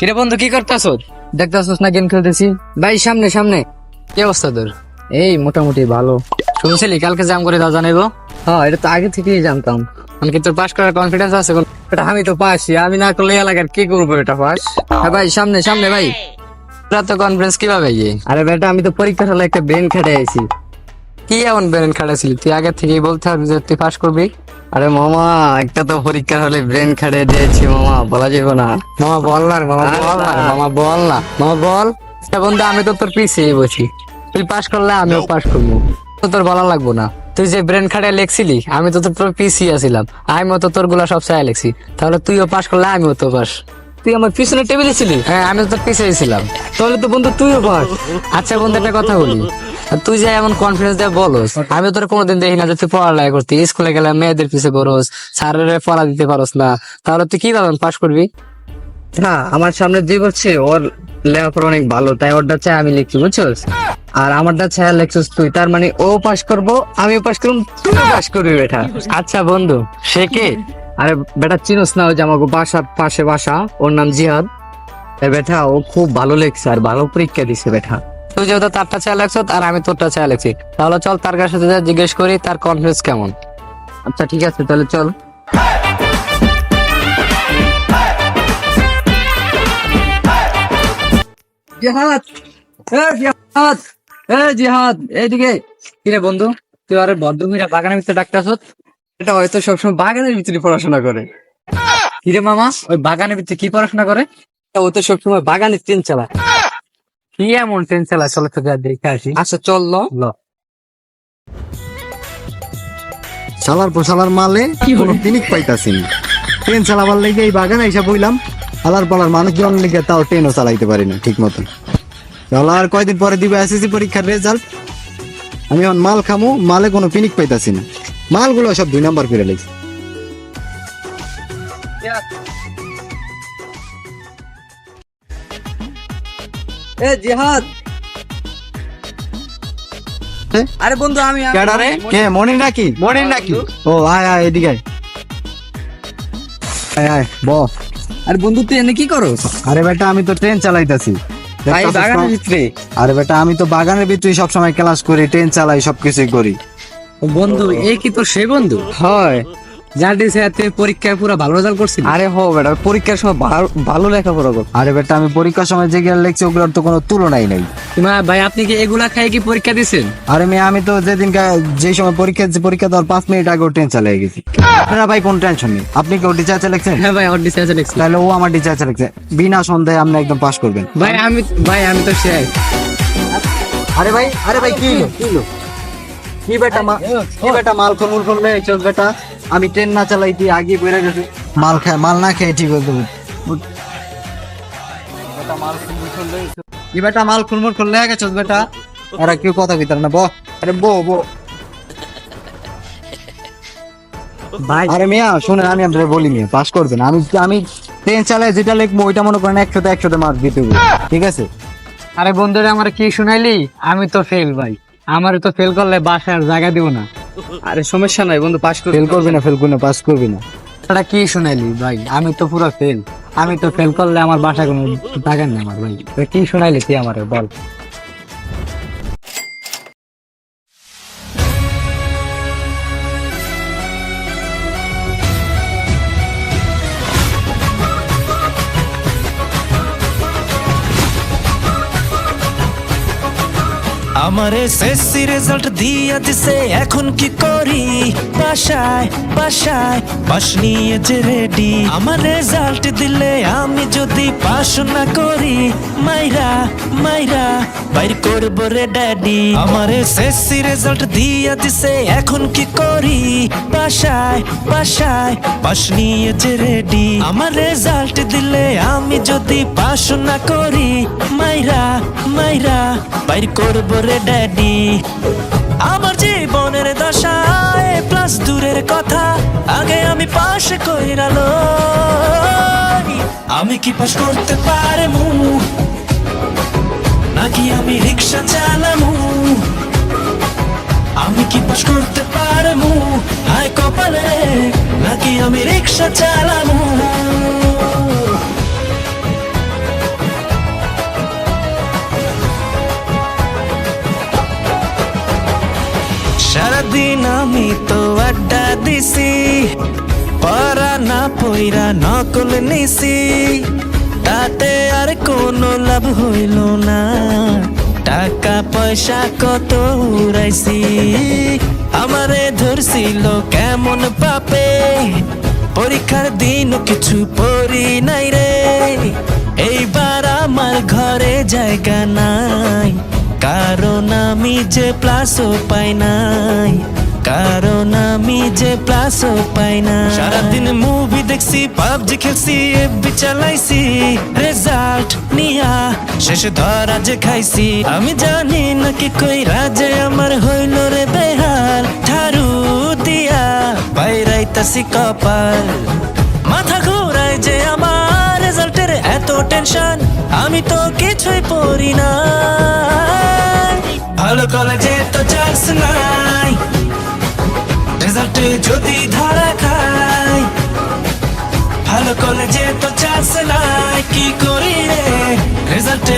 কিরে বন্ধু কি করতেছ দেখতেছস না গেম খেলতেছি? ভাই সামনে সামনে। কি অবস্থা তোর? এই মোটামুটি ভালো। শুনছিলি কালকে জাম করে দাও জানাইবো? হ্যাঁ এটা তো আগে থেকেই জানতাম। মানে তোর পাস করার কনফিডেন্স আছে? এটা আমি তো পাসি আমি না করলে এলাকার কি করব এটা পাস হ্যাঁ ভাই সামনে সামনে ভাই। তোর তো কনফিডেন্স কীভাবে গিয়ে? আরে বেটা আমি তো পরীক্ষার হলে একটা ব্রেন খেটে আইছি কি এমন ব্রেন খাটাছিলি তুই আগে থেকেই বলতে হবে যে তুই পাস করবি। আরে মামা একটা তো পরীক্ষার হলে ব্রেন খেটে দিয়েছি মামা বলা যাবে না। মামা বল না মামা বল না মামা বল না। মামা বল। বন্ধু আমি তো তোর পিছিয়ে বসি তুই পাস করলে আমিও পাস করব। তো তোর বলা লাগবো না। তুই যে ব্রেন খাটায় লেখছিলি আমি তো তোর পিছিয়ে আছিলাম। আমিও তো তোরগুলা সব চাই লেখছি। তাহলে তুইও পাস করলে আমিও তো পাস তুই আমার পিছনে টেবিলে ছিলি? হ্যাঁ আমি তো তোর পিছিয়ে ছিলাম। তাহলে তো বন্ধু তুইও পাস আচ্ছা বন্ধু একটা কথা বলি। তুই যে এমন কনফিডেন্স দিয়ে বলস আমি তোর কোনোদিন দেখি না যে তুই পড়ালেখা করতি। স্কুলে গেলে মেয়েদের পিছিয়ে করস স্যারের পড়া দিতে পারস না। তাহলে তুই কি কীভাবে পাস করবি? না আমার সামনে যে বলছে ওর লেখাপড়া অনেক ভালো তাই ওরটা চাই আমি লিখছি বুঝছস? আর আমারটা চাই লিখছিস তুই তার মানে ও পাস করব আমিও পাস করব তুই পাস করবি বেটা। আচ্ছা বন্ধু সে কে? আরে বেটা চিনোস না ওই যে আমাকে বাসার পাশে বাসা ওর নাম জিহাদ। বেটা ও খুব ভালো লেখছে আর ভালো পরীক্ষা দিছে বেটা। তুই যেহেতু তারটা চায় লাগছ, আর আমি তোরটা চায় লাগছি। তাহলে চল তার কাছে জিজ্ঞেস করি, তার কনফিডেন্স কেমন? আচ্ছা ঠিক আছে, তাহলে চল। জিহাদ! জিহাদ! এ, জিহাদ! এইদিকে! কিরে বন্ধু, তুই আরে বদ্ধ মিরা বাগানের ভিতরে ডাক্তার এটা হয়তো সবসময় বাগানের ভিতরে পড়াশোনা করে। কিরে মামা, ওই বাগানের ভিতরে কি পড়াশোনা করে? ও তো সবসময় বাগানের ট্রেন চালায়। কি এমন ট্রেন চালায় চলো তো দেখে আসি। আচ্ছা চল ল। শালার পোশালার মালে কোনো পিনিক পাইতাছি না। ট্রেন চালাবার লেগে এই বাগানে এসে বইলাম আলার পালার মানুষ জন লেগে তাও ট্রেনও চালাইতে পারি না ঠিক মতন। চলো আর কয়দিন পরে দিবে এসএসসি পরীক্ষার রেজাল্ট আমি এখন মাল খামু মালে কোনো পিনিক পাইতাছি না। মালগুলো সব দুই নাম্বার করে লেগেছে। এ জিহাদ। আরে বন্ধু আমি কেডারে কে মনির নাকি? মনির নাকি? ও আয় আয় এদিকে আয়। আয় আয় ব। আরে বন্ধু তুই এনে কি করো আরে বেটা আমি তো ট্রেন চালাইতাছি। ভাই বাগানের ভিতরে। আরে বেটা আমি তো বাগানের ভিতরে সবসময় ক্লাস করি ট্রেন চালাই সবকিছুই করি। বন্ধু এই কি তোর সে বন্ধু? হয়। যার দিছে পরীক্ষায় পুরো ভালো রেজাল্ট করছিস আরে হো বেটা পরীক্ষার সময় ভালো- ভালো লেখাপড়া কর। আরে বেটা আমি পরীক্ষার সময় যে গেলে লেখছি ওগুলোর তো কোনো তুলনাই নাই। তোমার ভাই আপনি কি এগুলা খাই কি পরীক্ষা দিছেন? আরে মেয়ে আমি তো যেদিন যে সময় পরীক্ষা পরীক্ষা দেওয়ার পাঁচ মিনিট আগে ট্রেন চালিয়ে গেছি। আপনারা ভাই কোন টেনশন নেই। আপনি কি টিচার চালাচ্ছেন হ্যাঁ ভাই ওর ডিসে আছে তাহলে ও আমার টিচার চালাচ্ছে বিনা সন্দেহে আপনি একদম পাস করবেন। ভাই আমি ভাই আমি তো আরে ভাই আরে ভাই কি হলো? কি হলো? কি বেটা মা- কি বেটা মাল খমুল করলে চল বেটা? আমি ট্রেন না চালাই তুই আগে বেড়ে গেছে। মাল খায় মাল না খেয়ে ঠিক হয়ে যাবে। কি বেটা মাল করলে গেছ বেটা। আরে কেউ কথা কইতার না ব আরে বো বো ভাই। আরে মিয়া শুনে আমি আপনাদের বলি মিয়া পাস করবেন। আমি আমি ট্রেন চালায় যেটা লিখব ওইটা মনে করেন একসাথে একসাথে মার্ক দিতে ঠিক আছে? আরে বন্ধুরা আমার কি শুনাইলি? আমি তো ফেল ভাই। আমার তো ফেল করলে বাসার জায়গা দিব না। আরে সমস্যা নাই বন্ধু পাস করবি ফেল করবি না ফেল করবি না পাস করবি না। এটা কি শুনাইলি ভাই? আমি তো পুরো ফেল আমি তো ফেল করলে আমার বাসা কোনো টাকা নেই আমার ভাই। কি শুনাইলি তুই আমারে বল? আমার এসএসসি রেজাল্ট দিয়া দিছে, এখন কি করি? বাসায় বাসায় পাস নিয়ে যে রেডি আমার রেজাল্ট দিলে আমি যদি পাস না করি, মাইরা মাইরা, বাইর করব রে ড্যাডি আমার এসএসসি রেজাল্ট দিয়া দিছে, এখন কি করি? বাসায় বাসায় পাস নিয়ে যে রেডি আমার রেজাল্ট দিলে আমি যদি পাস না করি, মাইরা মাইরা, বাইর করব রে ড্যাডি আমার জীবনের দশায় প্লাস দূরের কথা, আগে আমি পাশ কইরালো আমি কি পাশ করতে পারমু নাকি আমি রিক্সা চালামু আমি কি পাশ করতে পারমু আয় কপালে, নাকি আমি রিক্সা চালামু দিন আমি তো আড্ডা দিছি। পরা না পইরা নকল নিছি। তাতে আর কোনো লাভ হইল না। টাকা, পয়সা কত উড়াইছি। আমারে ধরছিল কেমন পাপে। পরীক্ষার দিন কিছু পড়ি নাই রে। এইবার আমার ঘরে জায়গা নাই। কারণ আমি যে প্লাসও পাই নাই। কারণ আমি যে প্লাসও পাই না সারাদিন মুভি দেখছি পাবজি খেলছি এফবি চালাইছি। রেজাল্ট নিয়া, শেষ ধরা যে খাইছি। আমি জানি না কি কই রাজে আমার হইল রে বেহাল। ঠারু দিয়া বাইরাইতাছি কপাল। মাথা ঘুরায় যে আমার রেজাল্টের এত টেনশন আমি তো কিছুই পড়ি না ভালো কলেজে তো চান্স নাই। রেজাল্টে যদি ধরা খাই ভালো কলেজে তো চান্স নাই। কি করি রে? রেজাল্টে